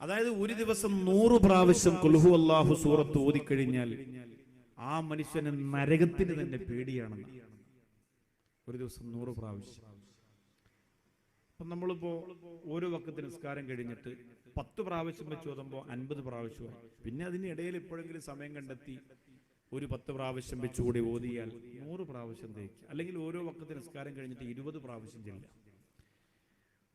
അതായത് ഒരു ദിവസം നൂറ് പ്രാവശ്യം കുൽഹു അള്ളാഹു സൂറത്ത് ഓതിക്കഴിഞ്ഞാൽ ആ മനുഷ്യന് നരകത്തിന് തന്നെ പേടിയാണെന്ന്. ഒരു ദിവസം നൂറ് പ്രാവശ്യം. അപ്പൊ നമ്മളിപ്പോ ഓരോ വക്കത്ത് നിസ്കാരം കഴിഞ്ഞിട്ട് പത്ത് പ്രാവശ്യം വെച്ച് ഓതുമ്പോൾ അൻപത് പ്രാവശ്യമായി. പിന്നെ അതിനിടയിൽ എപ്പോഴെങ്കിലും സമയം കണ്ടെത്തി ഒരു പത്ത് പ്രാവശ്യം വെച്ചുകൂടി ഓതിയാൽ നൂറ് പ്രാവശ്യം തേക്കുക അല്ലെങ്കിൽ ഓരോ വക്കത്ത് നിസ്കാരം കഴിഞ്ഞിട്ട് ഇരുപത് പ്രാവശ്യം ചെല്ലുക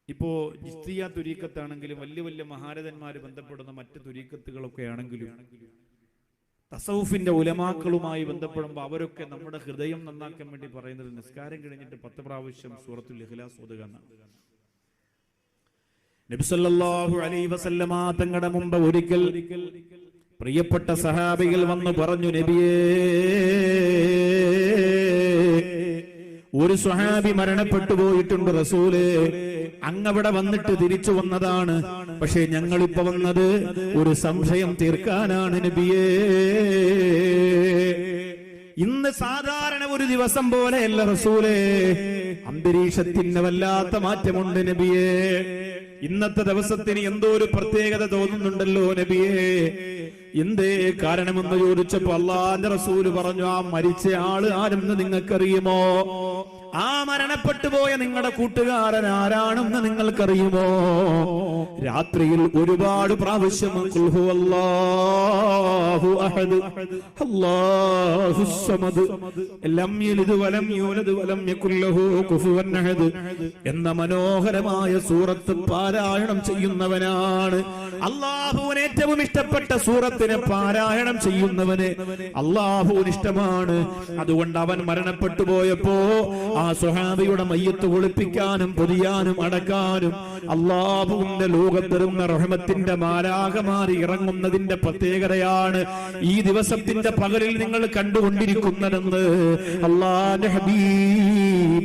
ഇപ്പോ ജിസ്തിയ തുരീക്കത്താണെങ്കിലും വലിയ വലിയ മഹാരഥന്മാര് ബന്ധപ്പെടുന്ന മറ്റ് തുരീക്കത്തുകളൊക്കെ ആണെങ്കിലും തസൗഫിന്റെ ഉലമാക്കളുമായി ബന്ധപ്പെടുമ്പോൾ അവരൊക്കെ നമ്മുടെ ഹൃദയം നന്നാക്കാൻ വേണ്ടി പറയുന്നത് നിസ്കാരം കഴിഞ്ഞിട്ട് പത്ത് പ്രാവശ്യം സൂറത്തുൽ ഇഖ്ലാസ് ഓതുക എന്നാണ്. നബിസല്ലാഹു അലൈ വസല്ലമ തങ്ങളുടെ മുമ്പ് ഒരിക്കൽ പ്രിയപ്പെട്ട സഹാബികൾ വന്ന് പറഞ്ഞു നബിയേ ഒരു സ്വഹാബി മരണപ്പെട്ടു പോയിട്ടുണ്ട് റസൂലേ അങ്ങവിടെ വന്നിട്ട് തിരിച്ചു വന്നതാണ്. പക്ഷെ ഞങ്ങളിപ്പോ വന്നത് ഒരു സംശയം തീർക്കാനാണ് നബിയേ. ഇന്ന് സാധാരണ ഒരു ദിവസം പോലെ അല്ല റസൂലേ. അന്തരീക്ഷത്തിന് വല്ലാത്ത മാറ്റമുണ്ട് നബിയേ. ഇന്നത്തെ ദിവസത്തിന് എന്തോ ഒരു പ്രത്യേകത തോന്നുന്നുണ്ടല്ലോ നബിയേ. എന്തേ കാരണമെന്ന് ചോദിച്ചപ്പോ അള്ളാന്റെ റസൂൽ പറഞ്ഞു ആ മരിച്ച ആൾ ആരെന്ന് നിങ്ങൾക്കറിയുമോ? ആ മരണപ്പെട്ടു പോയ നിങ്ങളുടെ കൂട്ടുകാരൻ ആരാണെന്ന് നിങ്ങൾക്കറിയുമോ? രാത്രിയിൽ ഒരുപാട് പ്രാവശ്യം അഹദ് സമദ് ലം വലം വലം കുഫുവൻ അഹദ് എന്ന മനോഹരമായ സൂറത്ത് പാരായണം ചെയ്യുന്നവനാണ്. അള്ളാഹുവിന് ഏറ്റവും ഇഷ്ടപ്പെട്ട സൂറത്തിനെ പാരായണം ചെയ്യുന്നവന് അള്ളാഹുവിന് ഇഷ്ടമാണ് അതുകൊണ്ട് അവൻ മരണപ്പെട്ടു പോയപ്പോ ആ സുഹാബിയുടെ മയ്യത്ത് ഒളിപ്പിക്കാനും പൊതിയാനും അടക്കാനും അള്ളാഹുവിന്റെ ലോകത്തെറുന്ന റഹ്മത്തിന്റെ മാരാകമാരി ഇറങ്ങുന്നതിന്റെ പ്രത്യേകതയാണ് ഈ ദിവസത്തിന്റെ പകലിൽ നിങ്ങൾ കണ്ടുകൊണ്ടിരിക്കുന്നതെന്ന് അള്ളാഹ് ഹബീബ്